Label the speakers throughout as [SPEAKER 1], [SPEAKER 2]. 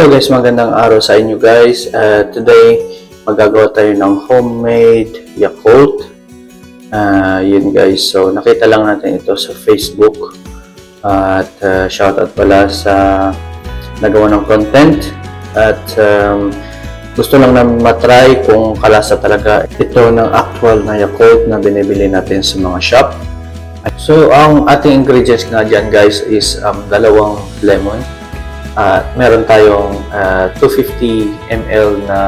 [SPEAKER 1] Hello guys, magandang araw sa inyo guys. Uh, today, magagawa tayo ng homemade Yakult. Uh, yun guys, so nakita lang natin ito sa Facebook. at uh, shoutout pala sa nagawa ng content. At um, gusto lang namin matry kung kalasa talaga ito ng actual na Yakult na binibili natin sa mga shop. So, ang ating ingredients nga dyan guys is um, dalawang lemon, at meron tayong ah, 250 ml na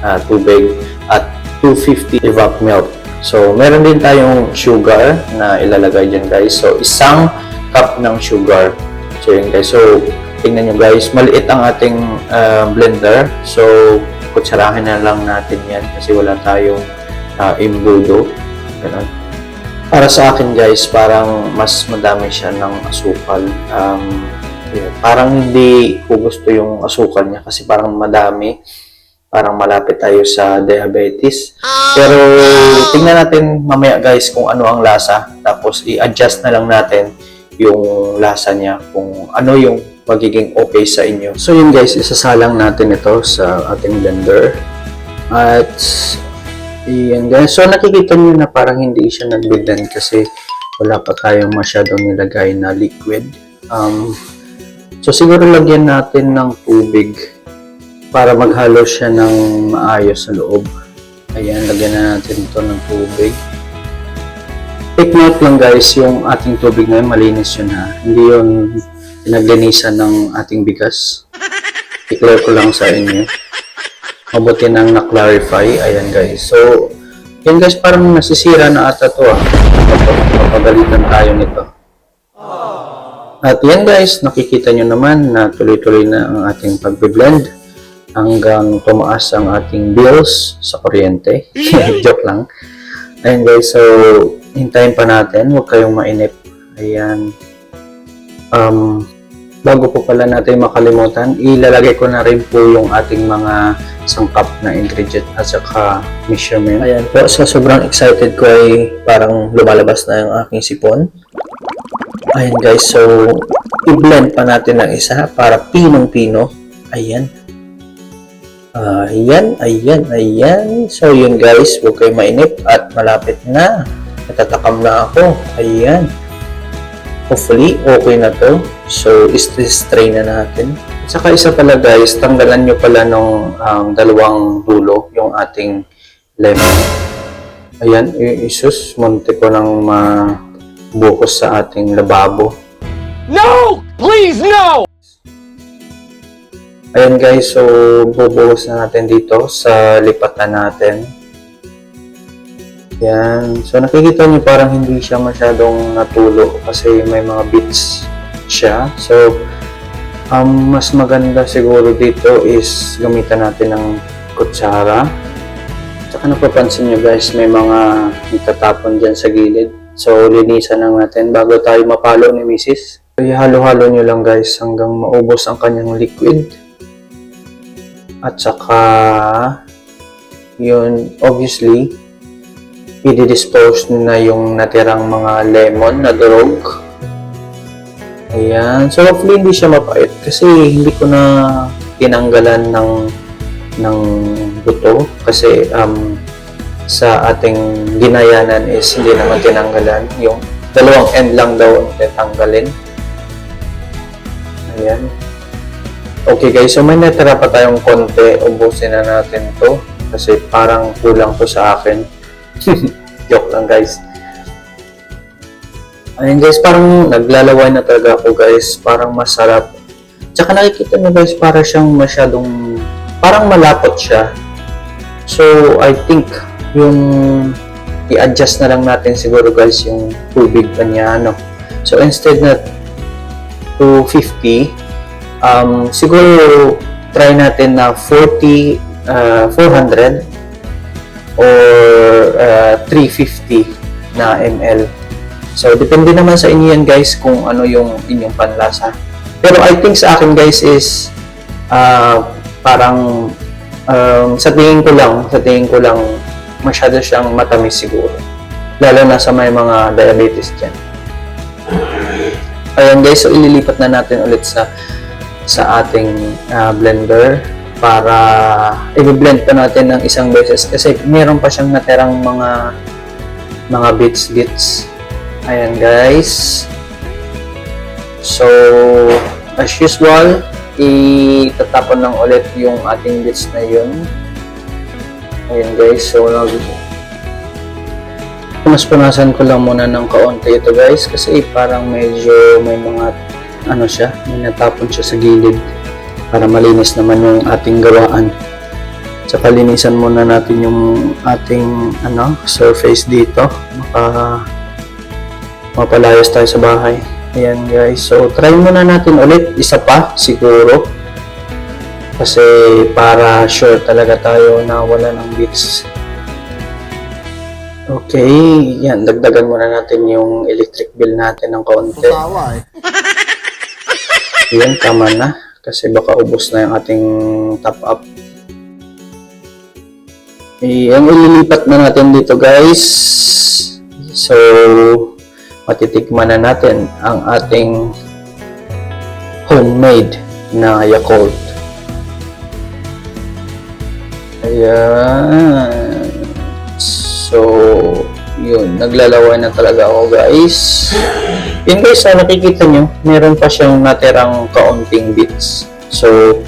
[SPEAKER 1] ah, tubig at 250 evap milk. So, meron din tayong sugar na ilalagay dyan guys. So, isang cup ng sugar. So, yun guys. So, tingnan nyo guys, maliit ang ating ah, blender. So, kutsarahin na lang natin yan kasi wala tayong uh, imbudo. Ganun. Para sa akin guys, parang mas madami siya ng asukal. Um, Yeah, parang hindi ko gusto yung asukal niya kasi parang madami. Parang malapit tayo sa diabetes. Pero tingnan natin mamaya guys kung ano ang lasa. Tapos i-adjust na lang natin yung lasa niya kung ano yung magiging okay sa inyo. So yun guys, isasalang natin ito sa ating blender. At Iyan guys. So nakikita niyo na parang hindi siya nag-blend kasi wala pa tayong masyadong nilagay na liquid. Um, so siguro lagyan natin ng tubig para maghalo siya ng maayos sa loob. Ayan, lagyan na natin ito ng tubig. Take note lang guys, yung ating tubig ngayon malinis yun ha. Hindi yun pinaglinisan ng ating bigas. I-clear ko lang sa inyo mabuti nang na-clarify. Ayan guys. So, yun guys, parang nasisira na ata to ah. Papagalitan tayo nito. At yan guys, nakikita nyo naman na tuloy-tuloy na ang ating pagbe-blend hanggang tumaas ang ating bills sa kuryente. Joke lang. Ayan guys, so hintayin pa natin. Huwag kayong mainip. Ayan. Um, bago po pala natin makalimutan, ilalagay ko na rin po yung ating mga sangkap na ingredient at saka measurement. Ayan po, sa sobrang excited ko ay parang lumalabas na yung aking sipon. Ayan guys, so i-blend pa natin ng isa para pinong-pino. Ayan. Ayan, ayan, ayan. So yun guys, huwag kayo mainip at malapit na. Natatakam na ako. Ayan. Hopefully, okay na to. So, is-strain na natin. At saka isa pala guys, tanggalan nyo pala ng um, dalawang dulo, yung ating lemon. Ayan, isus, munti ko nang mabuhos sa ating lababo.
[SPEAKER 2] No! Please, no!
[SPEAKER 1] Ayan guys, so bubuhos na natin dito sa lipatan natin. Yan. So nakikita niyo parang hindi siya masyadong natulo kasi may mga bits siya. So um, mas maganda siguro dito is gamitan natin ng kutsara. Tsaka napapansin niyo guys, may mga itatapon dyan sa gilid. So linisan lang natin bago tayo mapalo ni Mrs. So ihalo-halo niyo lang guys hanggang maubos ang kanyang liquid. At saka yun, obviously, i-dispose na yung natirang mga lemon na durog. Ayan. So, hopefully, hindi siya mapait kasi hindi ko na tinanggalan ng ng buto kasi um, sa ating ginayanan is hindi naman tinanggalan. Yung dalawang end lang daw ang tatanggalin. Ayan. Okay guys, so may natira pa tayong konti. Ubusin na natin to kasi parang kulang to sa akin. Joke lang guys. Ayun guys, parang naglalaway na talaga ako guys. Parang masarap. Tsaka nakikita nyo guys, para siyang masyadong, parang malapot siya. So, I think, yung i-adjust na lang natin siguro guys yung tubig pa niya, ano. So, instead na 250, um, siguro try natin na 40, uh, 400 or uh, 350 na ml. So, depende naman sa inyo yan guys kung ano yung inyong panlasa. Pero I think sa akin guys is uh, parang um, sa tingin ko lang, sa tingin ko lang masyado siyang matamis siguro. Lalo na sa may mga diabetes dyan. Ayan guys, so ililipat na natin ulit sa sa ating ah, blender para i-blend pa natin ng isang beses kasi meron pa siyang natirang mga mga bits bits ayan guys so as usual itatapon lang ulit yung ating bits na yun ayan guys so nag mas punasan ko lang muna ng kaunti ito guys kasi parang medyo may mga ano siya may natapon siya sa gilid para malinis naman yung ating gawaan Tsaka linisan muna natin yung ating ano, surface dito. Maka mapalayas tayo sa bahay. Ayan guys. So try muna natin ulit isa pa siguro. Kasi para sure talaga tayo na wala ng bits. Okay, yan. Dagdagan muna natin yung electric bill natin ng kaunti.
[SPEAKER 3] Eh.
[SPEAKER 1] Yan, tama na. Kasi baka ubos na yung ating top up. Eh, ang ililipat na natin dito guys. So, matitikman na natin ang ating homemade na Yakult. Ayan. So, yun. Naglalaway na talaga ako guys. Yun guys, sa nakikita nyo, meron pa siyang natirang kaunting bits. So,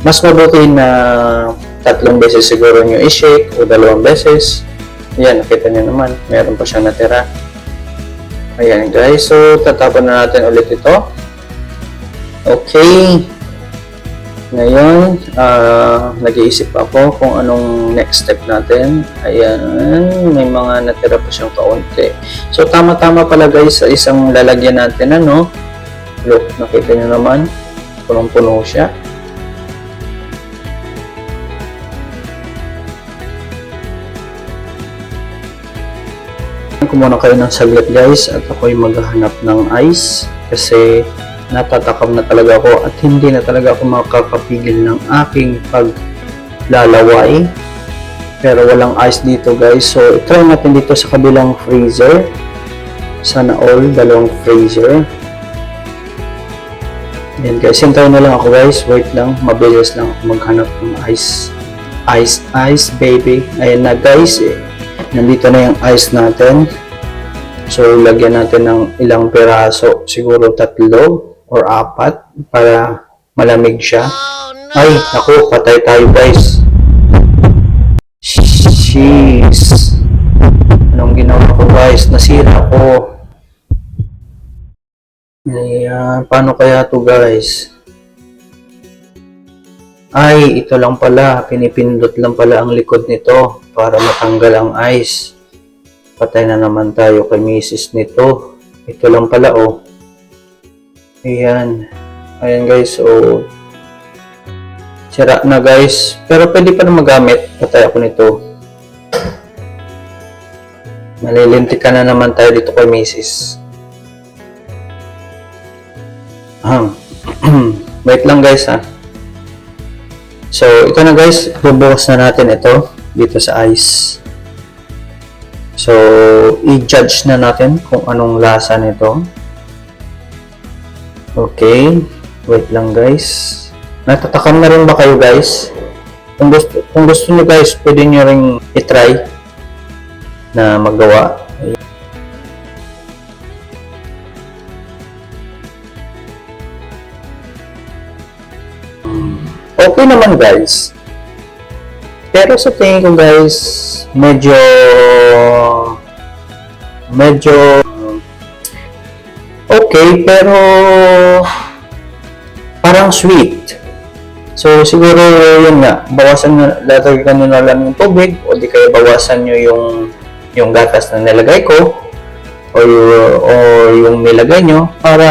[SPEAKER 1] mas mabuti na tatlong beses siguro nyo i-shake o dalawang beses. Ayan, nakita nyo naman, meron pa siyang natira. Ayan guys, so tatapon na natin ulit ito. Okay. Ngayon, ah, nag-iisip ako kung anong next step natin. Ayan, may mga natira pa siyang kaunti. So, tama-tama pala guys sa isang lalagyan natin, ano? Look, nakita nyo naman, punong-puno siya. Kumuna kayo ng saglit guys at ako'y maghahanap ng ice kasi natatakam na talaga ako at hindi na talaga ako makakapigil ng aking paglalaway. Pero walang ice dito guys. So try natin dito sa kabilang freezer. Sana all dalawang freezer. Yan guys. Hintayin na lang ako guys. Wait lang. Mabilis lang maghanap ng ice. Ice ice baby. Ayan na guys. Nandito na yung ice natin. So lagyan natin ng ilang peraso siguro tatlo or apat para malamig siya ay ako patay tayo guys Jeez. Anong ginawa ko guys? Nasira ko. Ayan. Paano kaya to guys? Ay, ito lang pala. Pinipindot lang pala ang likod nito para matanggal ang ice. Patay na naman tayo kay misis nito. Ito lang pala oh. Ayan. Ayan guys. So, Sira na guys. Pero pwede pa na magamit. Patay ako nito. Malilintikan na naman tayo dito kay Mrs. Ahem. Wait lang guys ha. So, ito na guys. Bubukas na natin ito dito sa ice. So, i-judge na natin kung anong lasa nito. Okay. Wait lang guys. Natatakam na rin ba kayo guys? Kung gusto, kung gusto niyo guys, pwede niyo ring i-try na magawa. Okay naman guys. Pero sa tingin ko guys, medyo medyo okay pero parang sweet. So, siguro yun nga, bawasan nyo, lalagyan nyo na lang yung tubig o di kaya bawasan nyo yung yung gatas na nilagay ko o, o yung nilagay nyo para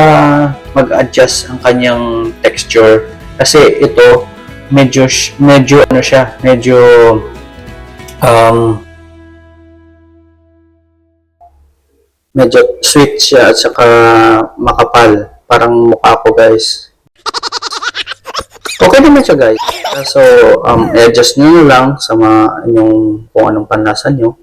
[SPEAKER 1] mag-adjust ang kanyang texture. Kasi ito, medyo, medyo ano siya, medyo um, medyo sweet siya at saka makapal. Parang mukha ko guys. Okay naman siya guys. So, um, i-adjust nyo lang sa mga inyong kung anong panlasa nyo.